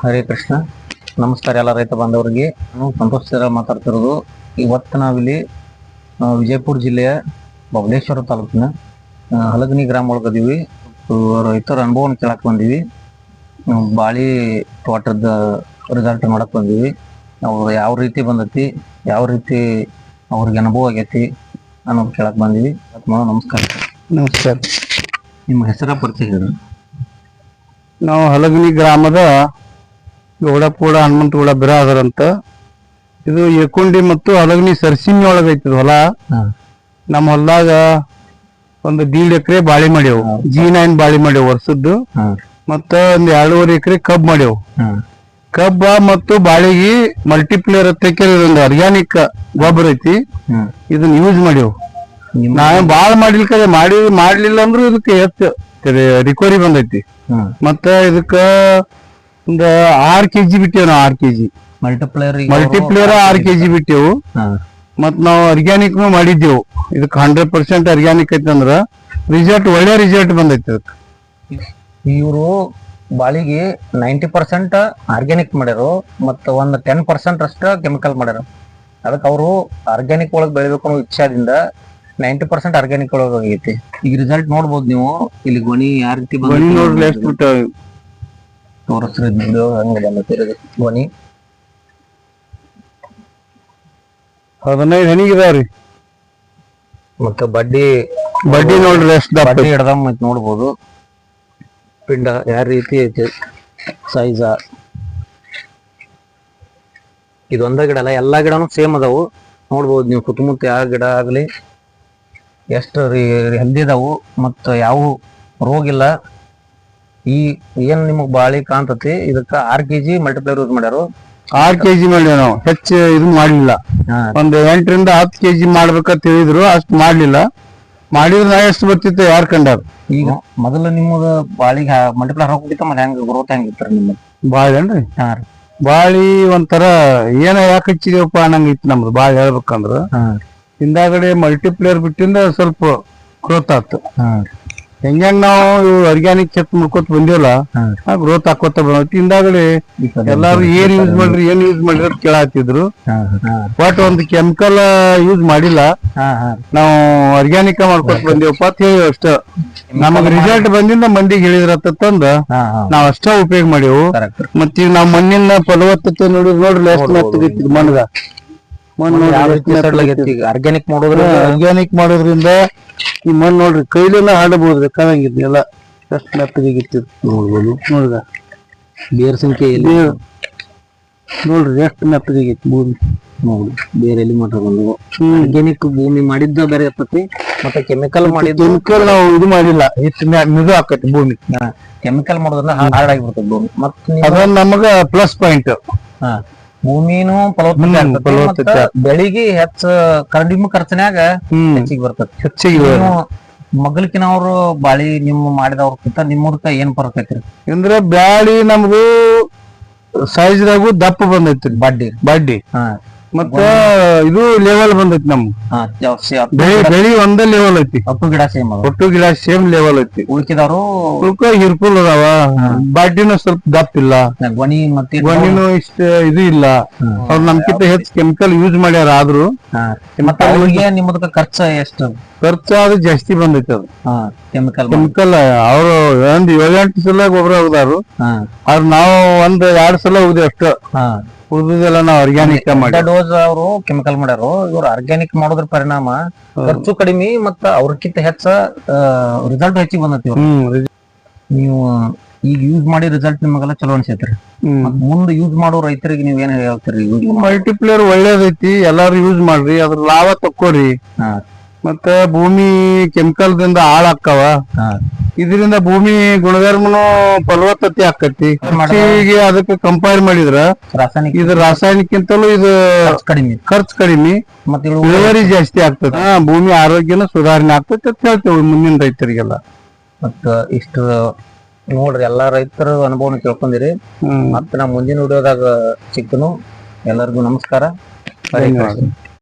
ಹರೇ ಕೃಷ್ಣ. ನಮಸ್ಕಾರ ಎಲ್ಲ ರೈತ ಬಾಂಧವರಿಗೆ. ನಾನು ಸಂತೋಷ್ ಸರ ಮಾತಾಡ್ತಿರೋದು ಇವತ್ತು ನಾವಿಲ್ಲಿ ವಿಜಯಪುರ ಜಿಲ್ಲೆಯ ಬಬಲೇಶ್ವರ ತಾಲೂಕಿನ ಹಲಗನಿ ಗ್ರಾಮ ಒಳಗದೀವಿ ರೈತರ ಅನುಭವನ ಕೇಳಕ್ಕೆ ಬಂದೀವಿ. ಬಾಳಿ ತೋಟದ ರಿಸಲ್ಟ್ ನೋಡಕ್ ಬಂದೀವಿ. ನಾವು ಯಾವ ರೀತಿ ಬಂದೈತಿ ಯಾವ ರೀತಿ ಅವ್ರಿಗೆ ಅನುಭವ ಆಗೈತಿ ಅನ್ನೋದು ಕೇಳಕ್ಕೆ ಬಂದೀವಿ. ನಮಸ್ಕಾರ ನಮಸ್ಕಾರ. ನಿಮ್ಮ ಹೆಸರ ಪರಿಚಯ ಹೇಳಿ. ನಾವು ಹಲಗನಿ ಗ್ರಾಮದ ಗೌಡಪೂಡ ಹನುಮಂತಗೌಡ ಬಿರಾದರ್ ಅಂತ ಇದು ಏಕುಂಡಿ ಮತ್ತು ಹಲಗನಿ ಸರ್ಸಿಮಿ ಒಳಗ ಐತಿ ಹೊಲ. ನಮ್ಮ ಹೊಲದಾಗ ಒಂದು ದೀಡ್ ಎಕರೆ ಬಾಳಿ ಮಾಡ್ಯವು. ಜಿ ನೈನ್ ಬಾಳಿ ಮಾಡ್ಯವು ವರ್ಷದ್ದು. ಮತ್ತ ಒಂದ್ ಎರಡೂವರೆ ಎಕರೆ ಕಬ್ ಮಾಡ್ಯವು. ಕಬ್ಬ ಮತ್ತು ಬಾಳಿಗೆ ಮಲ್ಟಿಪ್ಲೇರ್ ತೆಕ್ಕಿರ ಒಂದು ಆರ್ಗ್ಯಾನಿಕ್ ಗೊಬ್ಬರ ಐತಿ. ಇದನ್ನ ಯೂಸ್ ಮಾಡ್ಯವು. ನಾ ನಾವೇ ಬಾಳ ಮಾಡಿಲ್ಕ ಮಾಡಿ ಮಾಡ್ಲಿಲ್ಲ ಅಂದ್ರೂ ಇದಕ್ಕೆ ಹೆಚ್ಚು ರಿಕವರಿ ಬಂದೈತಿ. ಮತ್ತ ಇದಕ್ಕ ಒಂದ್ ಆರ್ ಕೆಜಿ ಬಿಟ್ಟೇವ್ ನಾವು R KG. Multiplier multiplier R KG ಬಿಟ್ಟೆವು. ಮತ್ ನಾವು ಆರ್ಗ್ಯಾನಿಕ್ ಮಾಡಿದ್ದೆವು. ಇದಕ್ ಹಂಡ್ರೆಡ್ ಪರ್ಸೆಂಟ್ ಆರ್ಗ್ಯಾನಿಕ್ ಐತಿ ಅಂದ್ರ ರಿಸಲ್ಟ್ ಒಳ್ಳೆ ರಿಸಲ್ಟ್ ಬಂದೈತಿ ಅದಕ್ಕೆ ಇವರು ಬಾಳಿಗೆ ನೈಂಟಿ ಪರ್ಸೆಂಟ್ ಆರ್ಗ್ಯಾನಿಕ್ ಮಾಡ್ಯಾರು ಮತ್ತು ಒಂದ್ ಟೆನ್ ಪರ್ಸೆಂಟ್ ಅಷ್ಟ ಕೆಮಿಕಲ್ ಮಾಡ್ಯಾರ. ಅದಕ್ಕೆ ಅವರು ಆರ್ಗ್ಯಾನಿಕ್ ಒಳಗೆ ಬೆಳಿಬೇಕು ಅನ್ನೋ ಇಚ್ಛಾದಿಂದ ನೈಂಟಿ ಪರ್ಸೆಂಟ್ ಆರ್ಗ್ಯಾನಿಕ್ ಒಳಗೆ ಆಗೈತಿ. ಈಗ ರಿಸಲ್ಟ್ ನೋಡ್ಬೋದು ನೀವು. ಇಲ್ಲಿ ಗೊನಿ ಯಾವ ರೀತಿ ತೋರಿಸ್ರಿ ಹಂಗೆ ಬಂದೈತಿ ಧ್ವನಿ. ಹದಿನೈದು ಹನಿಗೆ ಮತ್ತೆ ಬಡ್ಡಿ ಬಡ್ಡಿ ನೋಡ್ರಿ ಎಷ್ಟು ಬಡ್ಡಿ ಹಿಡ್ದಂಗ್ ಮತ್ತೆ ನೋಡ್ಬೋದು. ಪಿಂಡ ಯಾವ ರೀತಿ ಐತಿ ಸೈಜ ಇದೊಂದ ಗಿಡ ಅಲ್ಲ ಎಲ್ಲಾ ಗಿಡನು ಸೇಮ್ ಅದಾವು. ನೋಡ್ಬೋದು ನೀವು ಸುತ್ತಮುತ್ತ ಯಾವ ಗಿಡ ಆಗಲಿ ಎಷ್ಟು ಹೆಲ್ದಿ ಅದಾವು ಮತ್ತ ಯಾವ ರೋಗ ಇಲ್ಲ ಈ ಏನ್ ನಿಮಗ್ ಬಾಳಿ ಕಾಣ್ತತಿ? ಇದಕ್ಕ R K G multiplier use ಮಾಡ್ಯಾರು. R KG ಮಾಡಿವಿ ನಾವು. ಹೆಚ್ಚು ಇದು ಮಾಡ್ಲಿಲ್ಲ ಹಾ, ಒಂದ್ ಎಂಟರಿಂದ ಹತ್ತು ಕೆಜಿ ಮಾಡ್ಬೇಕಂತ ಹೇಳಿದ್ರು ಅಷ್ಟು ಮಾಡ್ಲಿಲ್ಲ. ಮಾಡಿದ್ರೆ ನಾ ಎಷ್ಟು ಬರ್ತಿತ್ತು ಯಾರ್ ಕಂಡಾರ? ಈಗ ಮೊದಲ ನಿಮ್ಮದ ಬಾಳಿಗೆ ಮಲ್ಟಿಪ್ಲೈರ್ ಹಾಕ್ಬಿಟ್ಟು ಮತ್ತೆ ಹೆಂಗ ಗ್ರೋತ್ ಹೆಂಗಿತ್ತು ನಿಮ್ಮದು? ಬಾಳಿ ಹಾ ರೀ. ಬಾಳಿ ಒಂಥರ ಏನ ಯಾಕೆ ಹಚ್ಚಿದೇವಪ್ಪ ಅನ್ನಂಗ ಇತ್ತು ನಮ್ದು ಬಾಳಿ ಹೇಳ್ಬೇಕಂದ್ರ. ಹಾ. ಹಿಂದಾಗಡೆ ಮಲ್ಟಿಪ್ಲೇಯರ್ ಬಿಟ್ಟಿಂದ ಸ್ವಲ್ಪ ಗ್ರೋತ್ ಆತು. ಹಾ ಹೆಂಗ್ ನಾವು ಇವು ಆರ್ಗ್ಯಾನಿಕ್ ಚೆಕ್ ಮಾಡ್ಕೊತ ಬಂದಿವಲ್ಲ ಆ ಗ್ರೋತ್ ಹಾಕೋತ ಬಂದೈತಿ ಹಿಂದಾಗಡೆ ಎಲ್ಲಾರು ಏನ್ ಯೂಸ್ ಮಾಡ್ರಿ ಏನ್ ಯೂಸ್ ಮಾಡ್ರಿ ಅಂತ ಕೇಳಾತಿದ್ರು ಬಟ್ ಒಂದು ಕೆಮಿಕಲ್ ಯೂಸ್ ಮಾಡಿಲ್ಲ. ನಾವು ಆರ್ಗ್ಯಾನಿಕ್ ಮಾಡ್ಕೊತ ಬಂದೇವಪ್ಪ ಅಂತ ಹೇಳಿ ಅಷ್ಟ. ನಮಗ್ ರಿಸಲ್ಟ್ ಬಂದಿಂದ ಮಂದಿಗೆ ಹೇಳಿದ್ರತ್ತ ತಂದ. ಹಾ ಹಾ. ನಾವ್ ಅಷ್ಟ ಉಪಯೋಗ ಮಾಡೇವು. ಮತ್ತೆ ಈಗ ನಾವ್ ಮಣ್ಣಿನ ಫಲವತ್ತತೆ ನೋಡಿ ನೋಡ್ರಿ ಎಷ್ಟು ಮಣ್ಣಗ. ಮಣ್ಣು ಆರ್ಗ್ಯಾನಿಕ್ ಮಾಡೋದ್ರಿಂದ ಈ ಮಣ್ಣು ನೋಡ್ರಿ ಕೈಲೆಲ್ಲ ಹಾಡಬಹುದು ಬೇಕಾದಂಗಿದ್ರಿ ಎಲ್ಲ. ಎಷ್ಟು ಮೆತ್ತಗಿತ್ತು ನೋಡ್ಬೋದು. ನೋಡ್ದ? ಬೇರ್ ಸಂಖ್ಯೆ ನೋಡ್ರಿ ಎಷ್ಟು ಮೆತ್ತಗಿತ್ತು. ಭೂಮಿ ನೋಡಿ ಬೇರೆ ಎಲ್ಲಿ ಮಾತ್ರ ಬಂದು ಹ್ಮ್. ಆರ್ಗ್ಯಾನಿಕ್ ಭೂಮಿ ಮಾಡಿದ್ದ ಬೇರೆ ಇರ್ತತಿ? ಮತ್ತೆ ಕೆಮಿಕಲ್ ಮಾಡಿದ್ದು? ಕೆಮಿಕಲ್ ನಾವು ಇದು ಮಾಡಿಲ್ಲ. ಹೆಚ್ಚು ಮಿದು ಆಕೈತಿ ಭೂಮಿ. ಕೆಮಿಕಲ್ ಮಾಡೋದ್ರಿಂದ ಹಾರ್ಡ್ ಆಗಿಬಿಡ್ತದೆ ಭೂಮಿ. ಮತ್ತೆ ಅದೊಂದು ಅದ ನಮಗ ಪ್ಲಸ್ ಪಾಯಿಂಟ್ ಹಾ, ಭೂಮಿನೂ ಫಲವತ್ತತೆ ಹ್ಮ್, ಆಗ್ತೈತಿ ಫಲವತ್ತತೆ. ಮತ್ತ ಬೆಳಿಗ್ಗೆ ಹೆಚ್ಚ ಕಡಿಮೆ ಖರ್ಚನ್ಯಾಗ ಹ್ಮ್. ಹೆಚ್ಚಿಗೆ ಬರ್ತದ. ಹೆಚ್ಚಿಗೆ ನೀವು ಮಗಲ್ಕಿನವ್ರು ಬಾಳಿ ನಿಮ್ಮ ಮಾಡಿದವ್ರಕ್ಕಿಂತ ನಿಮ್ಮೂರ್ಕ ಏನ್ ಫರಕ್ ಐತ್ರಿ? ಅಂದ್ರೆ ಬ್ಯಾಳಿ ನಮ್ದು ಸೈಜ್ದಾಗು ದಪ್ಪ ಬಂದೈತಿ ಬಡ್ಡಿ. ಬಡ್ಡಿ. ಹಾ. ಮತ್ತ ಇದು ಲೆವೆಲ್ ಬಂದೈತಿ ನಮ್ ಹಾ ಜಾಸ್ತಿ ಹತ್ತು ಬೆಳಿ ಬೆಳಿ ಒಂದೇ ಲೆವೆಲ್ ಐತಿ. ಹತ್ತು ಗಿಡ ಸೇಮ್ ಅದ ಒಟ್ಟು ಗಿಡ ಸೇಮ್ ಲೆವೆಲ್ ಐತಿ. ಉಳ್ಕಿದವರು ಉಳ್ಕ ಹಿರ್ಕುಲ್ ಅದಾವ. ಬಾಡಿನ ಸ್ವಲ್ಪ ದಪ್ಪ ಇಲ್ಲ. ಗೊನಿ ಮತ್ತೆ ಗೊಣ್ಣಿನೂ ಇಷ್ಟ ಇದು ಇಲ್ಲ. ಅವ್ರು ನಮ್ಕಿಂತ ಹೆಚ್ಚು ಕೆಮಿಕಲ್ ಯೂಸ್ ಮಾಡ್ಯಾರ ಆದ್ರೂ ಹಾ. ಮತ್ತೆ ಅವ್ರಿಗೆ ನಿಮ್ಮದಕ್ಕ ಖರ್ಚು ಎಷ್ಟು? ಜಾಸ್ತಿ ಬಂದೈತಿ ಅದು. ಕೆಮಿಕಲ್ ಕೆಮಿಕಲ್ ಅವರು ಒಂದ್ ಏಳೆಂಟು ಸಲ ಗೊಬ್ಬರ ಹೋಗ್ದಾರು. ಆದ್ರ ನಾವು ಒಂದ್ ಎರಡ್ ಸಲ ಹೋಗ್ದೆ ಅಷ್ಟ. ಉಳಿದೆಲ್ಲ ನಾವು ಆರ್ಗ್ಯಾನಿಕ್ ಮಾಡಿ ಡೋಸ್ ಅವರು ಕೆಮಿಕಲ್ ಮಾಡ್ಯಾರು. ಇವ್ರು ಆರ್ಗ್ಯಾನಿಕ್ ಮಾಡೋದ್ರ ಪರಿಣಾಮ ಖರ್ಚು ಕಡಿಮೆ ಮತ್ತ ಅವ್ರಕ್ಕಿಂತ ಹೆಚ್ಚ ರಿಸಲ್ಟ್ ಹೆಚ್ಚಿಗೆ ಬಂದತಿ ನೀವು ಈಗ ಯೂಸ್ ಮಾಡಿ ರಿಸಲ್ಟ್ ನಿಮಗೆಲ್ಲ ಚಲೋ ಅನ್ಸೈತ್ರಿ. ಮುಂದೆ ಯೂಸ್ ಮಾಡೋ ರೈತರಿಗೆ ನೀವ್ ಏನ್ ಹೇಳ್ತೀರಿ? ಮಲ್ಟಿಪ್ಲೇಯರ್ ಒಳ್ಳೇದೈತಿ ಎಲ್ಲಾರು ಯೂಸ್ ಮಾಡ್ರಿ ಅದ್ರ ಲಾಭ ತಕ್ಕೋರಿ ಹಾ. ಮತ್ತ ಭೂಮಿ ಕೆಮಿಕಲ್ ದಿಂದ ಹಾಳಾಕ್ಕವ ಇದರಿಂದ ಭೂಮಿ ಗುಣಧರ್ಮನು ಫಲವತ್ತತೆ ಆಕತಿ. ಕೃಷಿಗೆ ಅದಕ್ಕೆ ಕಂಪೇರ್ ಮಾಡಿದ್ರ ರಾಸಾಯನಿಕ ಇದು ರಾಸಾಯನಿಕಕ್ಕಿಂತಲೂ ಇದು ಕಡಿಮೆ. ಖರ್ಚು ಕಡಿಮೆ. ಮತ್ತೆ ಇಳುವರಿ ಜಾಸ್ತಿ ಆಗ್ತದೆ. ಭೂಮಿ ಆರೋಗ್ಯನ ಸುಧಾರಣೆ ಆಗ್ತೈತೆ ಅಂತ ಹೇಳ್ತೇವೆ ಮುಂದಿನ ರೈತರಿಗೆಲ್ಲ. ಮತ್ತ ಇಷ್ಟು ನೋಡ್ರಿ ಎಲ್ಲಾ ರೈತರ ಅನುಭವನ ಕೇಳ್ಕೊಂಡಿರಿ ಮತ್ತ ನಾ ಮುಂದಿನ ವಿಡಿಯೋದಾಗ ಸಿಕ್ಕನು ಎಲ್ಲರಿಗೂ ನಮಸ್ಕಾರ. ಧನ್ಯವಾದ.